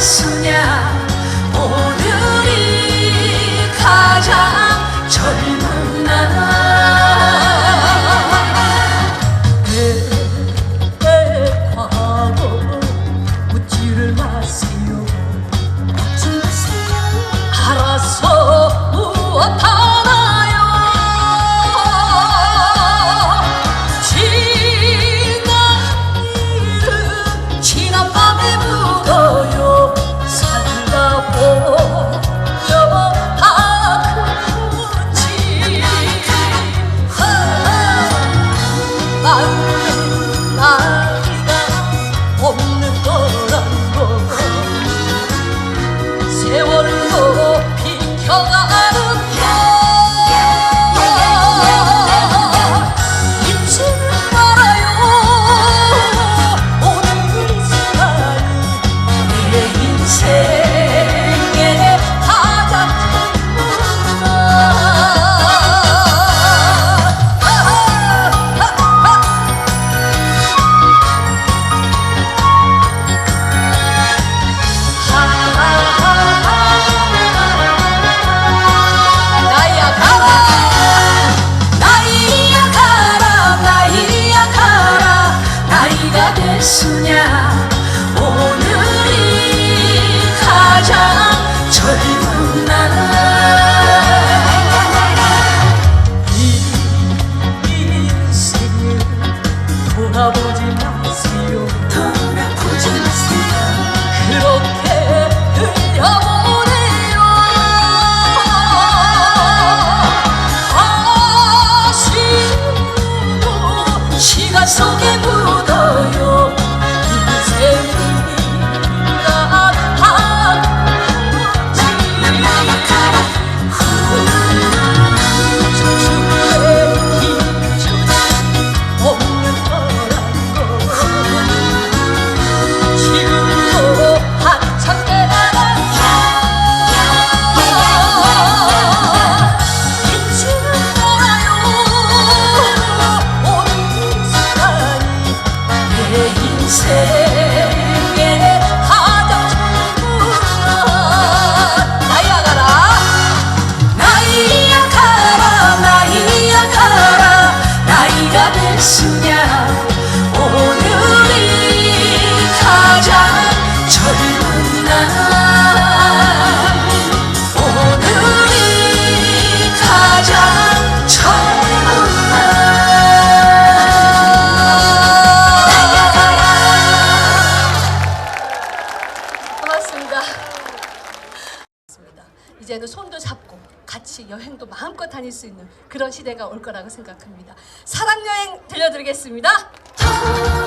소냐? 네가 됐으냐? 오늘이 가장 젊은 날 reguiças 생각합니다. 사랑여행 들려드리겠습니다.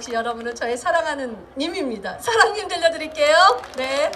역시 여러분은 저의 사랑하는 님입니다. 사랑님 들려드릴게요. 네.